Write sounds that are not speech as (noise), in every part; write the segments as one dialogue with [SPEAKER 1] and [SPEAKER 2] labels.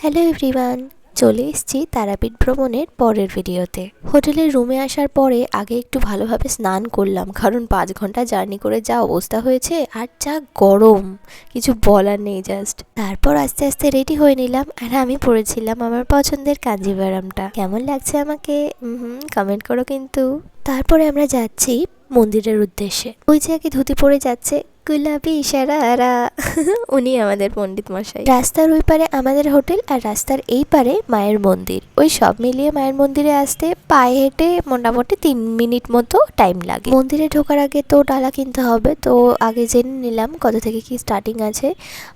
[SPEAKER 1] Hello everyone চলে এসেছি তারাপীঠ ভ্রমণের পরের ভিডিওতে। হোটেলের রুমে আসার পরে আগে একটু ভালোভাবে স্নান করলাম, কারণ পাঁচ ঘণ্টা জার্নি করে যা অবস্থা হয়েছে আর যা গরম, কিছু বলার নেই জাস্ট তারপর আস্তে আস্তে রেডি হয়ে নিলাম আর আমি পরেছিলাম আমার পছন্দের কাঞ্জিবারামটা। কেমন লাগছে আমাকে? হুম কমেন্ট করো কিন্তু। তারপরে আমরা যাচ্ছি মন্দিরের উদ্দেশ্যে। ওই যে আগে ধুতি পরে যাচ্ছে, গুলাবি ইশারা (laughs) উনি আমাদের পণ্ডিত মশাই। রাস্তার ওই পারে আমাদের হোটেল আর রাস্তার এই পারে মায়ের মন্দির। ওই সব মিলিয়ে মায়ের মন্দিরে আসতে পায়ে হেঁটে মোটামুটি তিন মিনিট মতো টাইম লাগে। মন্দিরে ঢোকার আগে তো ডালা কিনতে হবে, তো আগে জেনে নিলাম কত থেকে কি স্টার্টিং আছে।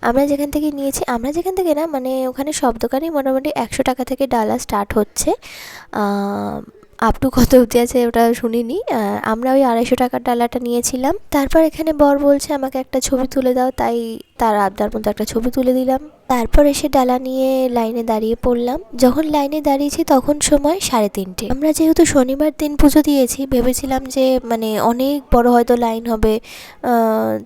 [SPEAKER 1] আমরা যেখান থেকে নিয়েছি, আমরা যেখান থেকে না মানে ওখানে সব দোকানেই মোটামুটি একশো টাকা থেকে ডালা স্টার্ট হচ্ছে। আপ টু কত অবধি আছে ওটা শুনিনি। আমরা ওই আড়াইশো টাকার ডালাটা নিয়েছিলাম। তারপর এখানে বর বলছে, আমাকে একটা ছবি তুলে দাও। তাই তার আবদার মতো একটা ছবি তুলে দিলাম। তারপর এসে ডালা নিয়ে লাইনে দাঁড়িয়ে পড়লাম। যখন লাইনে দাঁড়িয়েছি তখন সময় সাড়ে তিনটে। আমরা যেহেতু শনিবার দিন পুজো দিয়েছি, ভেবেছিলাম যে মানে অনেক বড় হয়তো লাইন হবে।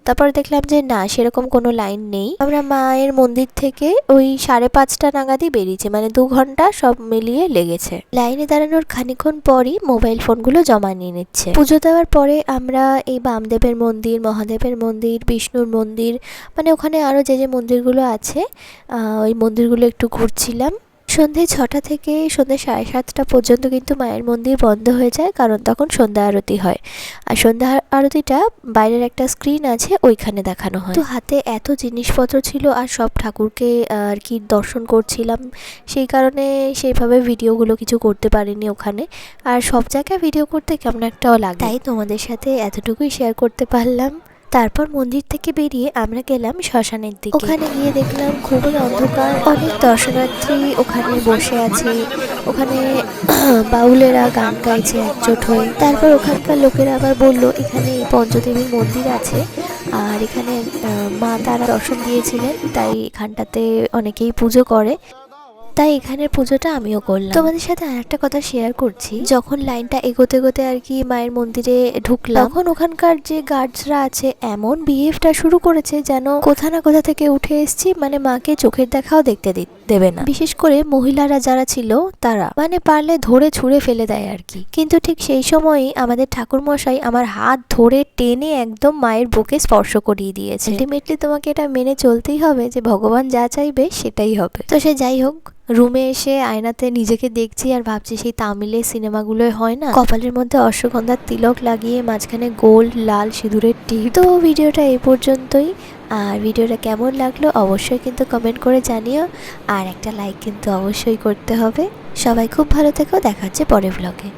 [SPEAKER 1] তারপর দেখলাম যে, না, সেরকম কোনো লাইন নেই। আমরা মায়ের মন্দির থেকে ওই সাড়ে পাঁচটা নাগাদই বেরিয়েছি। মানে দু ঘণ্টা সব মিলিয়ে লেগেছে। লাইনে দাঁড়ানোর খানিক্ষণ পরই মোবাইল ফোনগুলো জমা নিয়ে নিচ্ছে। পুজো দেওয়ার পরে আমরা এই বামদেবের মন্দির, মহাদেবের মন্দির, বিষ্ণুর মন্দির মানে ওখানে আরও যে যে মন্দিরগুলো আছে ওই মন্দিরগুলো একটু ঘুরছিলাম। সন্ধে ছটা থেকে সন্ধে সাড়ে সাতটা পর্যন্ত কিন্তু মায়ের মন্দির বন্ধ হয়ে যায়, কারণ তখন সন্ধ্যা আরতি হয়। আর সন্ধ্যা আরতিটা বাইরের একটা স্ক্রিন আছে, ওইখানে দেখানো হয়। তো হাতে এত জিনিসপত্র ছিল আর সব ঠাকুরকে আর কি দর্শন করছিলাম, সেই কারণে সেইভাবে ভিডিওগুলো কিছু করতে পারিনি ওখানে। আর সব জায়গায় ভিডিও করতে কেমন একটাও লাগে। তাই তোমাদের সাথে এতটুকুই শেয়ার করতে পারলাম। তারপর মন্দির থেকে বেরিয়ে আমরা গেলাম শ্মশানের দিকে। ওখানে গিয়ে দেখলাম খুবই অন্ধকার, অনেক দর্শনার্থী ওখানে বসে আছে। ওখানে (clears throat) বাউলেরা গান গাইছে একজোট হয়ে। তারপর ওখানকার লোকেরা আবার বলল, এখানে পঞ্চদেবীর মন্দির আছে। আর এখানে মা তারা দর্শন দিয়েছিলেন, তাই এখানটাতে অনেকেই পুজো করে। তাই এখানের পুজোটা আমিও করলাম। তোমাদের সাথে আর একটা কথা শেয়ার করছি। যখন লাইনটা এগোতে এগোতে আর কি মায়ের মন্দিরে ঢুকলাম, তখন ওখানকার যে গার্ডসরা আছে, এমন বিহেভটা শুরু করেছে যেন কোথা না কোথা থেকে উঠে এসছি মানে মাকে চোখের দেখাও দেখতে দি- দেবে না। বিশেষ করে মহিলারা যারা ছিল, তারা। মানে পারলে ধরে ছুঁড়ে ফেলে দেয় আর কি। কিন্তু ঠিক সেই সময়ই আমাদের ঠাকুর মশাই আমার হাত ধরে টেনে একদম মায়ের বুকে স্পর্শ করিয়ে দিয়েছে। আলটিমেটলি তোমাকে এটা মেনে চলতেই হবে যে ভগবান যা চাইবে সেটাই হবে। তো সে যাই হোক, রুমে এসে আয়নাতে নিজেকে দেখছি আর ভাবছি সেই তামিলের সিনেমাগুলোই হয় না? কপালের মধ্যে অশ্বগন্ধার তিলক লাগিয়ে মাঝখানে গোল লাল সিঁদুরের টিপ। তো ভিডিওটা এই পর্যন্তই। আর ভিডিওটা কেমন লাগল অবশ্যই কিন্তু কমেন্ট করে জানিও। আর একটা লাইক কিন্তু অবশ্যই করতে হবে। সবাই খুব ভালো থেকেও দেখা হচ্ছে পরের ব্লগে